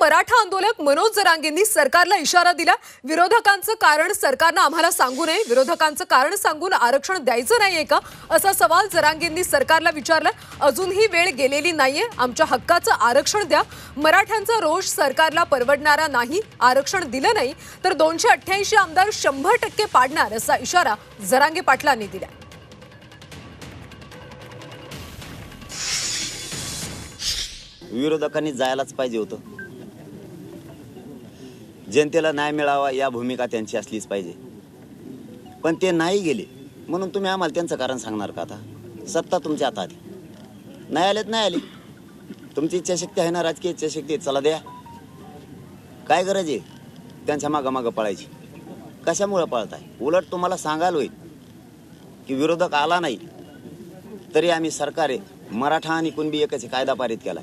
मराठा आंदोलक मनोज जरांगेंनी सरकारला इशारा दिला. विरोधकांचं कारण सरकारनं आम्हाला सांगू नये. विरोधकांचं कारण सांगून आरक्षण द्यायचं नाहीये का? असा सवाल जरांगेंनी सरकारला विचारला. अजूनही वेळ गेलेली नाहीये. आमच्या हक्काचं आरक्षण द्या. मराठ्यांचा रोष सरकारला परवडणारा नाही. आरक्षण दिलं नाही. तर दोनशे अठ्ठ्याऐंशी आमदार शंभर टक्के पाडणार असा इशारा जरांगे पाटलांनी दिला विरोधकांनी जायलाच पाहिजे होतं. जनतेला न्याय मिळावा या भूमिका त्यांची असलीच पाहिजे. पण ते नाही गेले. म्हणून तुम्ही आम्हाला त्यांचं कारण सांगणार का आता? सत्ता तुमच्या हातात नाही आलेत नाही आले. तुमची इच्छाशक्ती आहे ना राजकीय इच्छाशक्ती चला द्या. काय गरज आहे? त्यांच्या मागं मागं पळायची. कशामुळं पळताय? उलट तुम्हाला सांगायला होईल की विरोधक आला नाही. तरी आम्ही सरकारे मराठा आणि कुणबी एकच कायदा पारित केला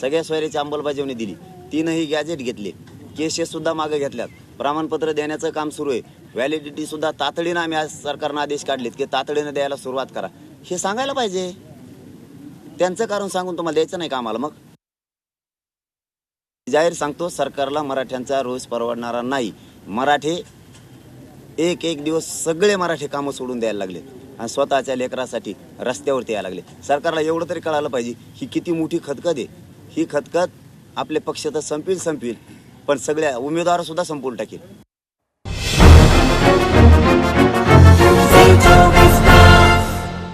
सगळ्या सोयरीची अंमलबजावणी दिली. तीनही गॅजेट घेतले. केसेस सुद्धा मागे घेतल्यात. प्रमाणपत्र देण्याचं काम सुरू आहे. व्हॅलिडिटी सुद्धा तातडीनं आम्ही आज सरकारनं आदेश काढलेत की तातडीनं द्यायला सुरुवात करा. हे सांगायला पाहिजे. त्यांचं कारण सांगून तुम्हाला द्यायचं नाही का आम्हाला मग? जाहीर सांगतो सरकारला मराठ्यांचा रोज परवडणारा नाही. मराठे एक एक दिवस सगळे मराठी कामं सोडून द्यायला लागले आणि स्वतःच्या लेकरासाठी रस्त्यावरती यायला लागले सरकारला एवढं तरी कळायला पाहिजे ही किती मोठी खतखत आहे. ही खतखत आपले पक्ष तर संपील संपील. पण सगळ्या उमेदवार सुद्धा संपून टाकेल.